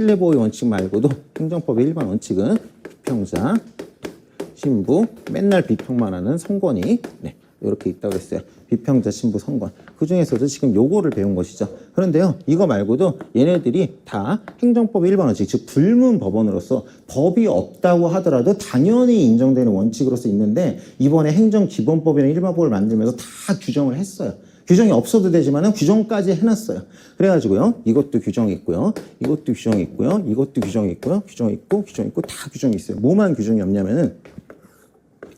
신뢰보호 원칙 말고도 행정법의 일반 원칙은 비평자, 신부, 맨날 비평만 하는 성권이 네, 이렇게 있다고 했어요. 비평자, 신부, 성권. 그 중에서도 지금 요거를 배운 것이죠. 그런데요, 이거 말고도 얘네들이 다 행정법의 일반 원칙, 즉 불문 법원으로서 법이 없다고 하더라도 당연히 인정되는 원칙으로서 있는데 이번에 행정기본법이나 일반법을 만들면서 다 규정을 했어요. 규정이 없어도 되지만은 규정까지 해놨어요. 그래가지고요, 이것도 규정이 있고요, 이것도 규정이 있고요, 이것도 규정이 있고요, 규정이 있고, 규정이 있고, 다 규정이 있어요. 뭐만 규정이 없냐면은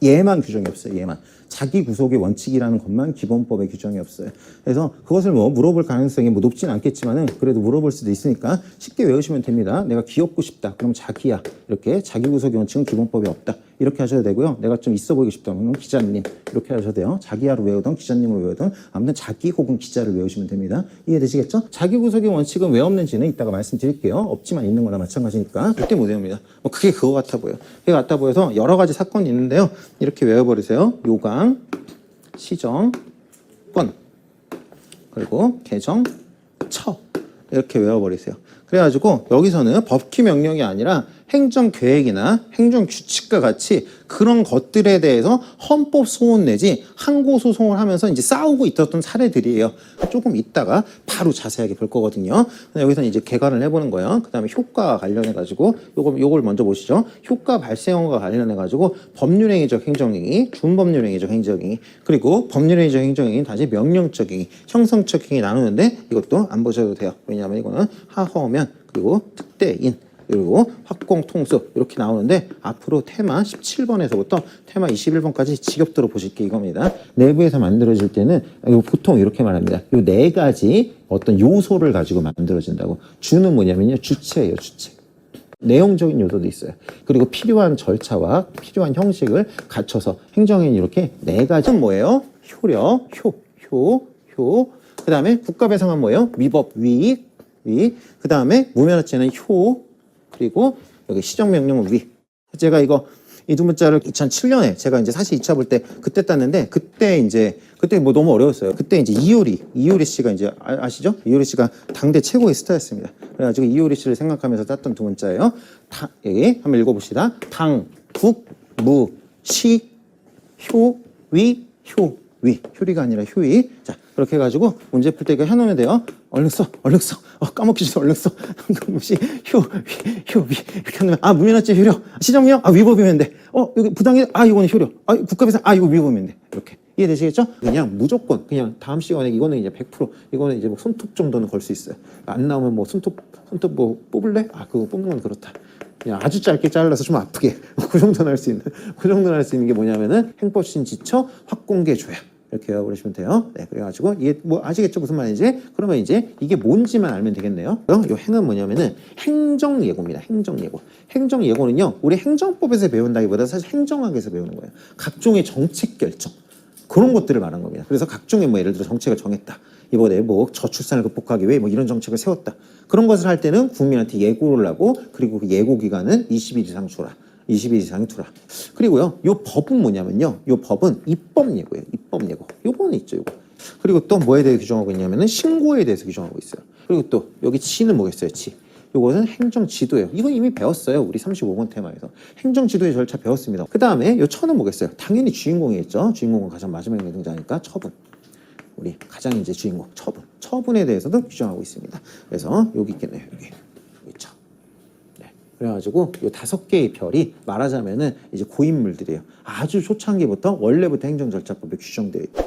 얘만 규정이 없어요. 얘만. 자기 구속의 원칙이라는 것만 기본법에 규정이 없어요. 그래서 그것을 뭐 물어볼 가능성이 뭐 높진 않겠지만은 그래도 물어볼 수도 있으니까 쉽게 외우시면 됩니다. 내가 귀엽고 싶다. 그럼 자기야. 이렇게 자기 구속의 원칙은 기본법에 없다. 이렇게 하셔도 되고요. 내가 좀 있어 보이고 싶다. 그러면 기자님. 이렇게 하셔도 돼요. 자기야로 외우던 기자님으로 외우던 아무튼 자기 혹은 기자를 외우시면 됩니다. 이해되시겠죠? 자기 구속의 원칙은 왜 없는지는 이따가 말씀드릴게요. 없지만 있는 거나 마찬가지니까 절대 못 외웁니다. 뭐 그게 그거 같아 보여. 그게 같아 보여서 여러 가지 사건이 있는데요. 이렇게 외워버리세요. 요강, 시정, 권, 그리고 개정, 처 이렇게 외워버리세요. 그래가지고 여기서는 법규 명령이 아니라 행정 계획이나 행정 규칙과 같이 그런 것들에 대해서 헌법 소원 내지 항고 소송을 하면서 이제 싸우고 있었던 사례들이에요. 조금 있다가 바로 자세하게 볼 거거든요. 여기서 이제 개관을 해보는 거예요. 그 다음에 효과 관련해 가지고 요거 요걸 먼저 보시죠. 효과 발생과 관련해 가지고 법률행위적 행정행위, 준법률행위적 행정행위, 그리고 법률행위적 행정행위 다시 명령적 행위, 형성적 행위 나누는데 이것도 안 보셔도 돼요. 왜냐하면 이거는 하허면 그리고 특대인 그리고 확공 통수 이렇게 나오는데 앞으로 테마 17번에서부터 테마 21번까지 지겹도록 보실 게 이겁니다. 내부에서 만들어질 때는 보통 이렇게 말합니다. 이 네 가지 어떤 요소를 가지고 만들어진다고. 주는 뭐냐면요. 주체예요, 주체. 내용적인 요소도 있어요. 그리고 필요한 절차와 필요한 형식을 갖춰서 행정엔 이렇게 네 가지 뭐예요? 효력, 효, 효, 효. 그 다음에 국가배상은 뭐예요? 위법, 위, 위. 그 다음에 무면허죄는 효, 그리고 여기 시정명령은 위. 제가 이거 이 두 문자를 2007년에 제가 이제 사실 2차 볼 때 그때 땄는데 그때 이제 그때 뭐 너무 어려웠어요. 그때 이제 이효리 이효리 씨가 이제 아, 시죠 이효리 씨가 당대 최고의 스타였습니다. 그래가지고 이효리 씨를 생각하면서 땄던 두 문자예요. 다, 여기 한번 읽어봅시다. 당, 국, 무, 시, 효, 위, 효, 위. 효리가 아니라 효위. 자, 그렇게 해가지고 문제 풀 때 이거 해놓으면 돼요. 얼른 써, 얼른 써. 어, 까먹기 전에 얼른 써. 무시, 효, 위, 효, 위. 이렇게 하면, 아, 무면허죄 효력. 시정명, 아, 위법이면 돼. 어, 여기 부당해, 아, 이거는 효력. 아, 국가배상, 아, 이거 위법이면 돼. 이렇게. 이해되시겠죠? 그냥 무조건, 그냥 다음 시간에 이거는 이제 100%, 이거는 이제 뭐 손톱 정도는 걸 수 있어요. 안 나오면 뭐 손톱, 손톱 뭐 뽑을래? 아, 그거 뽑는 건 그렇다. 그냥 아주 짧게 잘라서 좀 아프게. 그 정도는 할 수 있는, 그 정도는 할 수 있는 게 뭐냐면은 행법신 지처 확공계 조약. 이렇게 외워버리시면 돼요. 네, 그래가지고 이게 뭐 아시겠죠 무슨 말인지? 그러면 이제 이게 뭔지만 알면 되겠네요. 어, 이 행은 뭐냐면은 행정예고입니다. 행정예고. 행정예고는요 우리 행정법에서 배운다기보다 사실 행정학에서 배우는 거예요. 각종의 정책 결정 그런 것들을 말한 겁니다. 그래서 각종의 뭐 예를 들어 정책을 정했다. 이번에 뭐 저출산을 극복하기 위해 뭐 이런 정책을 세웠다. 그런 것을 할 때는 국민한테 예고를 하고 그리고 그 예고 기간은 20일 이상 주라. 20일 이상 두라. 그리고요, 요 법은 뭐냐면요, 요 법은 입법 예고예요. 입법 예고. 요거는 있죠, 요거. 그리고 또 뭐에 대해 규정하고 있냐면은 신고에 대해서 규정하고 있어요. 그리고 또 여기 치는 뭐겠어요, 치. 요거는 행정 지도예요. 이건 이미 배웠어요. 우리 35번 테마에서. 행정 지도의 절차 배웠습니다. 그 다음에 요 처는 뭐겠어요? 당연히 주인공이겠죠. 주인공은 가장 마지막에 등장하니까 처분. 우리 가장 이제 주인공 처분. 처분에 대해서도 규정하고 있습니다. 그래서 여기 있겠네요. 여기. 그래가지고 요 다섯 개의 별이 말하자면은 이제 고인물들이에요. 아주 초창기부터 원래부터 행정절차법에 규정되어 있다.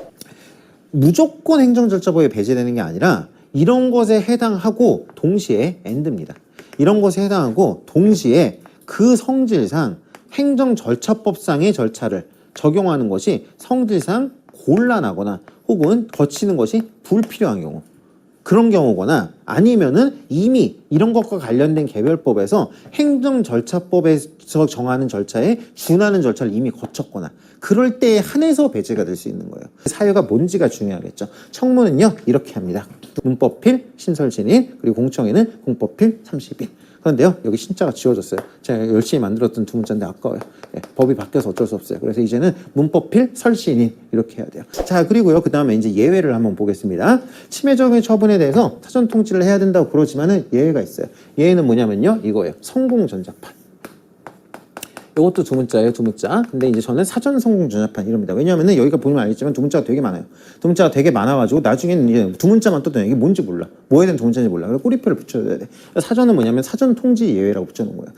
무조건 행정절차법에 배제되는 게 아니라 이런 것에 해당하고 동시에 엔드입니다. 이런 것에 해당하고 동시에 그 성질상 행정절차법상의 절차를 적용하는 것이 성질상 곤란하거나 혹은 거치는 것이 불필요한 경우 그런 경우거나 아니면은 이미 이런 것과 관련된 개별법에서 행정 절차법에서 정하는 절차에 준하는 절차를 이미 거쳤거나 그럴 때에 한해서 배제가 될 수 있는 거예요. 사유가 뭔지가 중요하겠죠. 청문은요 이렇게 합니다. 문법필, 신설진일, 그리고 공청회는 공법필 30일. 그런데요, 여기 신자가 지워졌어요. 제가 열심히 만들었던 두 문자인데 아까워요. 예, 법이 바뀌어서 어쩔 수 없어요. 그래서 이제는 문법필 설신인 이렇게 해야 돼요. 자, 그리고요, 그 다음에 이제 예외를 한번 보겠습니다. 치매적인 처분에 대해서 사전 통지를 해야 된다고 그러지만은 예외가 있어요. 예외는 뭐냐면요, 이거예요. 성공 전자판. 이것도 두 문자예요, 두 문자. 근데 이제 저는 사전 성공 전자판 이럽니다. 왜냐하면은 여기가 보면 알겠지만 두 문자가 되게 많아요. 두 문자가 되게 많아가지고 나중에는 이제 두 문자만 떠도 이게 뭔지 몰라. 뭐에 대한 두 문자인지 몰라. 그래서 꼬리표를 붙여줘야 돼. 사전은 뭐냐면 사전 통지 예외라고 붙여놓은 거예요.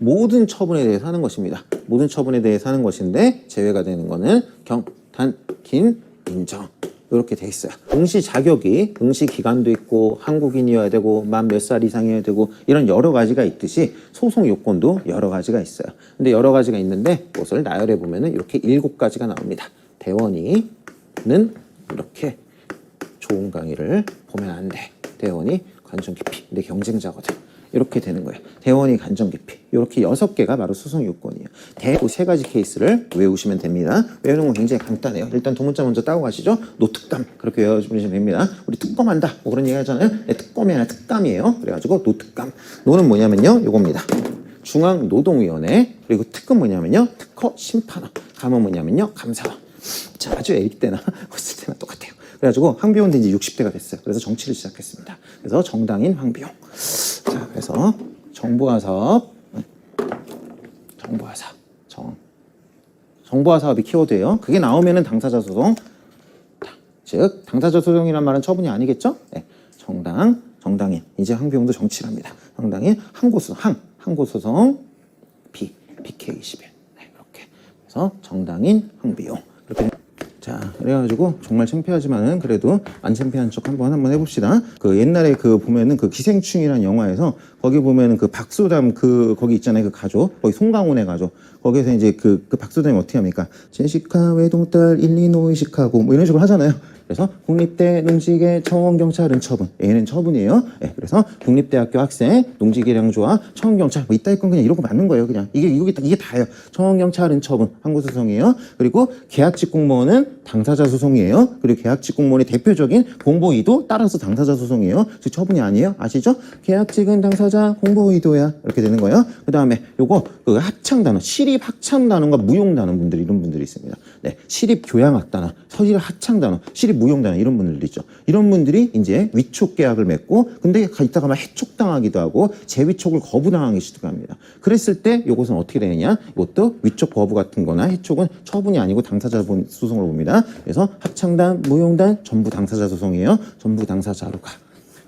모든 처분에 대해서 하는 것입니다. 모든 처분에 대해서 하는 것인데 제외가 되는 거는 경, 단, 긴, 인정. 이렇게 돼 있어요. 응시 자격이 응시 기간도 있고 한국인이어야 되고 만 몇 살 이상이어야 되고 이런 여러 가지가 있듯이 소송 요건도 여러 가지가 있어요. 근데 여러 가지가 있는데 그것을 나열해 보면은 이렇게 일곱 가지가 나옵니다. 대원이는 이렇게 좋은 강의를 보면 안 돼. 대원이 관전 깊이. 내 경쟁자거든. 이렇게 되는 거예요. 대원이 관전 깊이. 이렇게 여섯 개가 바로 수송 요건이에요. 대고 세 가지 케이스를 외우시면 됩니다. 외우는 건 굉장히 간단해요. 일단 두 문자 먼저 따고 가시죠. 노특감. 그렇게 외워주시면 됩니다. 우리 특검한다. 뭐 그런 얘기 하잖아요. 네, 특검이 아니라 특감이에요. 그래가지고 노특감. 노는 뭐냐면요. 요겁니다. 중앙노동위원회. 그리고 특은 뭐냐면요. 특허 심판원. 감은 뭐냐면요. 감사원. 자, 아주 애기 때나 어렸을 때나 똑같아요. 그래가지고 황비용 된 지 60대가 됐어요. 그래서 정치를 시작했습니다. 그래서 정당인 황비용. 자, 그래서 정부화 사업, 정부화 사업, 정, 정부화 사업이 키워드예요. 그게 나오면은 당사자 소송, 즉 당사자 소송이란 말은 처분이 아니겠죠? 네. 정당, 정당인. 이제 황비용도 정치를 합니다. 정당인 항고소, 항, 항고소송, B, BK21. 네, 이렇게. 그래서 정당인 황비용. 그래가지고 정말 창피하지만은 그래도 안 창피한 척 한번 한번 해봅시다. 그 옛날에 그 보면은 그 기생충이라는 영화에서 거기 보면은 그 박소담 그 거기 있잖아요 그 가족 거기 송강호네 가족 거기서 이제 그, 그 박소담이 어떻게 합니까? 제시카 외동딸 일리노이 시카고 뭐 이런 식으로 하잖아요. 그래서 국립대 농지계 청원경찰은 처분. 얘는 처분이에요. 예, 그래서 국립대학교 학생 농지계량조와 청원경찰 뭐 이따 있건 그냥 거 맞는 거예요. 그냥 이게 이게 다- 이게 다예요. 청원경찰은 처분 항고소송이에요. 그리고 계약직 공무원은 당사자 소송이에요. 그리고 계약직 공무원의 대표적인 공보이도 따라서 당사자 소송이에요. 즉 처분이 아니에요. 아시죠? 계약직은 당사자 공보이도야 이렇게 되는 거예요. 그 다음에 요거 그 합창 단원 시립 학창 단원과 무용 단원 분들 이런 분들이 있습니다. 네, 시립 교양 학 단원, 서실 학창 단원, 시립 무용 단원 이런 분들도 있죠. 이런 분들이 이제 위촉 계약을 맺고 근데 가- 이따가 막 해촉당하기도 하고 재위촉을 거부당하기 시도 합니다. 그랬을 때 요것은 어떻게 되느냐? 이것도 위촉 거부 같은 거나 해촉은 처분이 아니고 당사자 본- 소송으로 봅니다. 그래서 합창단, 무용단 전부 당사자 소송이에요. 전부 당사자로 가.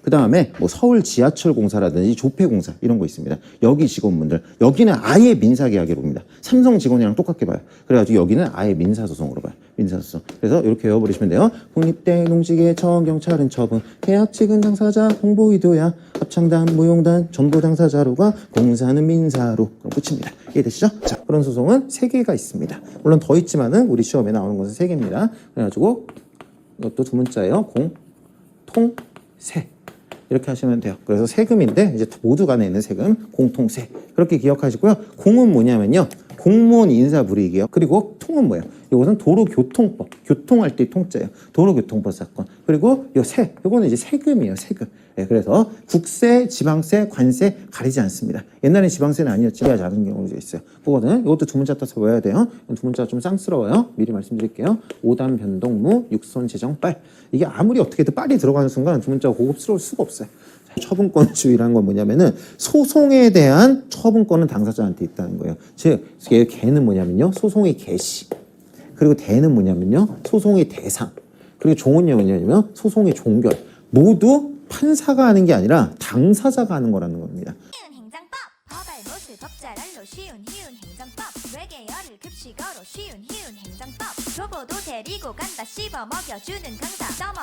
그 다음에 뭐 서울 지하철 공사라든지 조폐 공사 이런 거 있습니다. 여기 직원분들 여기는 아예 민사 계약으로 봅니다. 삼성 직원이랑 똑같게 봐요. 그래가지고 여기는 아예 민사 소송으로 봐요. 민사 소송. 그래서 이렇게 외워버리시면 돼요. 국립대 농지계 청 경찰은 처분 계약직은 당사자 홍보 의도야 합창단 무용단 전부 당사자로가 공사는 민사로 그럼 끝입니다. 이해되시죠? 자 그런 소송은 세 개가 있습니다. 물론 더 있지만은 우리 시험에 나오는 것은 세 개입니다. 그래가지고 이것도 두 문자예요. 공, 통, 세. 이렇게 하시면 돼요. 그래서 세금인데 이제 모두 간에 있는 세금 공통세 그렇게 기억하시고요. 공은 뭐냐면요. 공무원 인사 불이익이요. 그리고 통은 뭐예요? 이것은 도로교통법 교통할 때 통자예요. 도로교통법 사건 그리고 요 세, 요거는 이제 세금이에요. 세금. 예, 그래서 국세, 지방세, 관세 가리지 않습니다. 옛날엔 지방세는 아니었지만 작은 경우도 있어요. 그거는 이것도 두 문자 따서 외워야 돼요. 두 문자 좀 쌍스러워요. 미리 말씀드릴게요. 오단 변동무, 육손 재정 빨. 이게 아무리 어떻게 해도 빨이 들어가는 순간 두 문자가 고급스러울 수가 없어요. 자, 처분권주의라는 건 뭐냐면은 소송에 대한 처분권은 당사자한테 있다는 거예요. 즉, 얘 개는 뭐냐면요. 소송의 개시. 그리고 대는 뭐냐면요. 소송의 대상. 그리고 종은요 뭐냐면 소송의 종결. 모두 판사가 하는 게 아니라 당사자가 하는 거라는 겁니다. 법잘알로 쉬운 희운 행정법 외계어를 급식어로 쉬운 희운 행정법 교보도 데리고 간다 씹어 먹여주는 강사